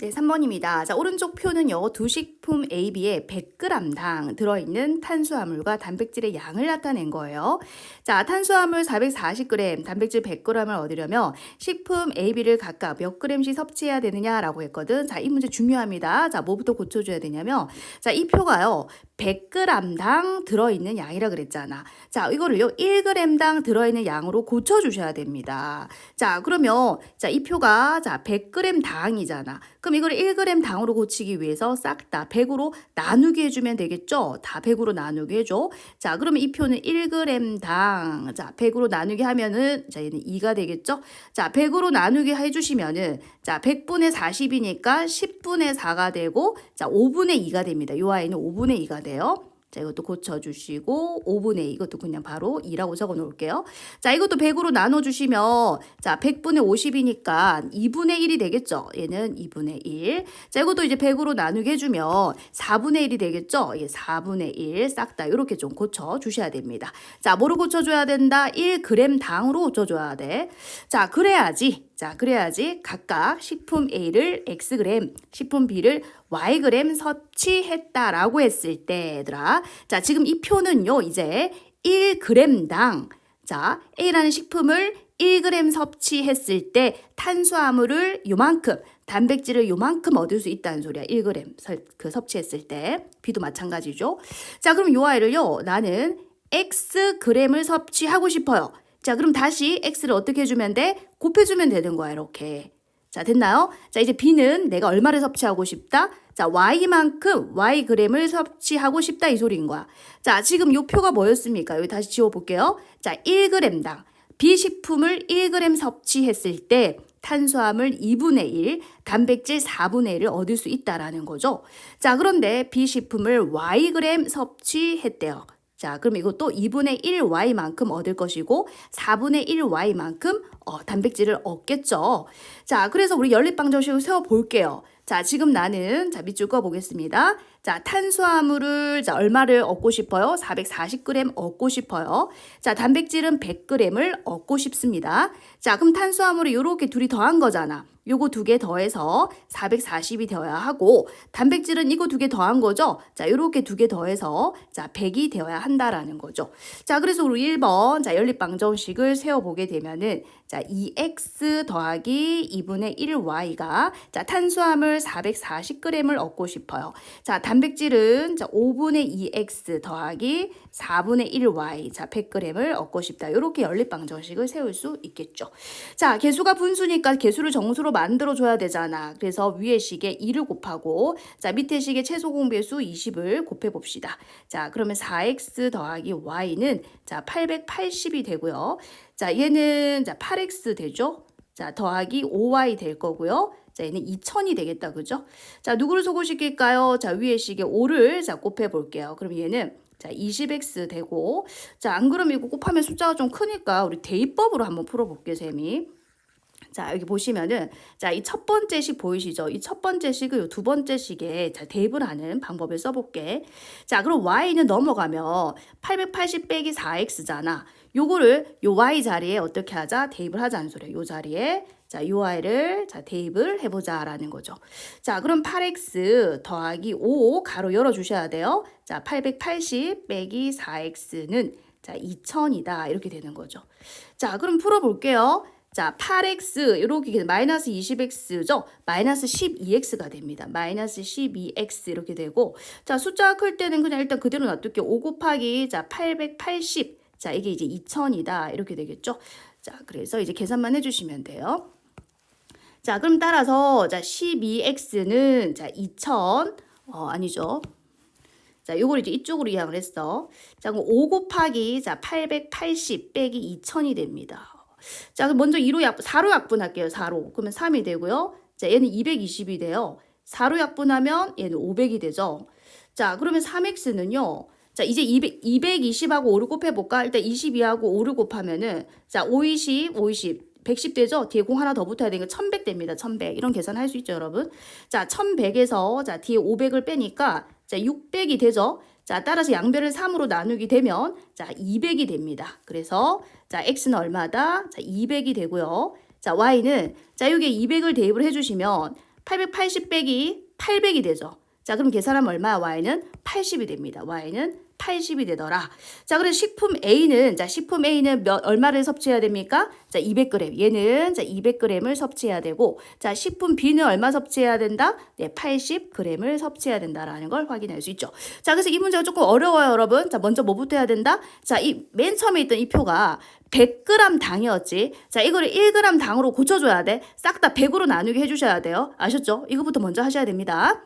네, 3번입니다. 자, 오른쪽 표는요, 두 식품 A, B에 100g당 들어있는 탄수화물과 단백질의 양을 나타낸 거예요. 자, 탄수화물 440g, 단백질 100g을 얻으려면 식품 A, B를 각각 몇 g씩 섭취해야 되느냐라고 했거든. 자, 이 문제 중요합니다. 자, 뭐부터 고쳐줘야 되냐면, 자, 이 표가요, 100g당 들어있는 양이라 그랬잖아. 자, 이거를요, 1g당 들어있는 양으로 고쳐주셔야 됩니다. 자, 그러면, 자, 이 표가, 자, 100g 당이잖아. 그럼 이걸 1g 당으로 고치기 위해서 싹 다 100으로 나누게 해주면 되겠죠? 다 100으로 나누게 해줘. 자, 그러면 이 표는 1g 당. 자, 100으로 나누게 하면은, 자, 얘는 2가 되겠죠? 자, 100으로 나누게 해주시면은, 자, 100분의 40이니까 10분의 4가 되고, 자, 5분의 2가 됩니다. 요 아이는 5분의 2가 돼요. 자, 이것도 고쳐주시고, 5분의 2, 이것도 그냥 바로 2라고 적어 놓을게요. 자, 이것도 100으로 나눠주시면, 자, 100분의 50이니까 2분의 1이 되겠죠? 얘는 2분의 1. 자, 이것도 이제 100으로 나누게 해주면 4분의 1이 되겠죠? 예, 4분의 1. 싹 다 이렇게 좀 고쳐주셔야 됩니다. 자, 뭐로 고쳐줘야 된다? 1g 당으로 고쳐줘야 돼. 자, 그래야지. 자, 그래야지 각각 식품 A를 Xg, 식품 B를 Yg 섭취했다라고 했을 때, 얘들아. 자, 지금 이 표는요, 이제 1g당, 자, A라는 식품을 1g 섭취했을 때 탄수화물을 요만큼, 단백질을 요만큼 얻을 수 있다는 소리야. 1g 설, 그 섭취했을 때. B도 마찬가지죠. 자, 그럼 요 아이를요, 나는 Xg을 섭취하고 싶어요. 자, 그럼 다시 X를 어떻게 해주면 돼? 곱해주면 되는 거야, 이렇게. 자, 됐나요? 자, 이제 B는 내가 얼마를 섭취하고 싶다? 자, Y만큼 Yg을 섭취하고 싶다 이 소리인 거야. 자, 지금 요 표가 뭐였습니까? 여기 다시 지워 볼게요. 자, 1g당. B식품을 1g 섭취했을 때 탄수화물 2분의 1, 단백질 4분의 1을 얻을 수 있다라는 거죠. 자, 그런데 B식품을 Yg 섭취했대요. 자, 그럼 이것도 2분의 1y만큼 얻을 것이고 4분의 1y만큼 어, 단백질을 얻겠죠. 자, 그래서 우리 연립방정식을 세워 볼게요. 자, 지금 나는 자, 밑줄 그어 보겠습니다. 자, 탄수화물을 자, 얼마를 얻고 싶어요? 440g 얻고 싶어요. 자, 단백질은 100g을 얻고 싶습니다. 자, 그럼 탄수화물을 이렇게 둘이 더한 거잖아. 요거 두 개 더해서 440이 되어야 하고 단백질은 이거 두 개 더한 거죠. 자, 요렇게 두 개 더해서 자, 100이 되어야 한다라는 거죠. 자, 그래서 우리 1번 자, 연립 방정식을 세워 보게 되면은 자, 2x 더하기 2분의 1y가 자, 탄수화물 440g을 얻고 싶어요. 자, 단백질은 자, 5분의 2x 더하기 4분의 1y 자, 100g을 얻고 싶다. 요렇게 연립 방정식을 세울 수 있겠죠. 자, 개수가 분수니까 개수를 정수로 만들어 줘야 되잖아. 그래서 위에 식에 2를 곱하고 자, 밑에 식에 최소 공배수 20을 곱해 봅시다. 자, 그러면 4x 더하기 y는 자, 880이 되고요. 자, 얘는 자, 8x 되죠? 자, 더하기 5y 될 거고요. 자, 얘는 2000이 되겠다. 그죠? 자, 누구를 소개시킬까요? 자, 위에 식에 5를 자, 곱해 볼게요. 그럼 얘는 자, 20x 되고 자, 안 그러면 이거 곱하면 숫자가 좀 크니까 우리 대입법으로 한번 풀어 볼게요, 쌤이. 자, 여기 보시면은, 자, 이 첫 번째 식 보이시죠? 이 첫 번째 식을 두 번째 식에 자, 대입을 하는 방법을 써볼게. 자, 그럼 y는 넘어가면 880 빼기 4x잖아. 요거를 요 y 자리에 어떻게 하자? 대입을 하자는 소리야. 요 자리에. 자, 요 y를 자, 대입을 해보자 라는 거죠. 자, 그럼 8x 더하기 5 가로 열어주셔야 돼요. 자, 880 빼기 4x는 자, 2000이다. 이렇게 되는 거죠. 자, 그럼 풀어볼게요. 자, 8x 이렇게 마이너스 20x죠. 마이너스 12x가 됩니다. 마이너스 12x 이렇게 되고 자, 숫자가 클 때는 그냥 일단 그대로 놔둘게요. 5 곱하기 자, 880. 자, 이게 이제 2000이다. 이렇게 되겠죠. 자, 그래서 이제 계산만 해 주시면 돼요. 자, 그럼 따라서 자, 12x는 자, 2000 어, 아니죠. 자, 요걸 이제 이쪽으로 이항을 했어. 자, 그럼 5 곱하기 자, 880 빼기 2000이 됩니다. 자, 그럼 먼저 2로 약, 4로 약분할게요. 4로. 그러면 3이 되고요. 자, 얘는 220이 돼요. 4로 약분하면 얘는 500이 되죠. 자, 그러면 3x는요. 자, 이제 200, 220하고 5를 곱해볼까? 일단 22하고 5를 곱하면은, 자, 520, 520. 110 되죠? 뒤에 공 하나 더 붙어야 되니까 1100 됩니다. 1100. 이런 계산 할 수 있죠, 여러분? 자, 1100에서, 자, 뒤에 500을 빼니까, 자, 600이 되죠? 자, 따라서 양변을 3으로 나누게 되면, 자, 200이 됩니다. 그래서, 자, x는 얼마다? 자, 200이 되고요. 자, y는, 자, 여기에 200을 대입을 해 주시면, 880 빼기 800이 되죠. 자, 그럼 계산하면 얼마? y는 80이 됩니다. y는 80이 되더라. 자, 그래서 식품 A는 자, 식품 A는 몇 얼마를 섭취해야 됩니까? 자, 200g. 얘는 자, 200g을 섭취해야 되고 자, 식품 B는 얼마 섭취해야 된다? 네, 80g을 섭취해야 된다라는 걸 확인할 수 있죠. 자, 그래서 이 문제가 조금 어려워요, 여러분. 자, 먼저 뭐부터 해야 된다? 자, 이 맨 처음에 있던 이 표가 100g 당이었지. 자, 이거를 1g 당으로 고쳐줘야 돼. 싹 다 100으로 나누게 해주셔야 돼요. 아셨죠? 이거부터 먼저 하셔야 됩니다.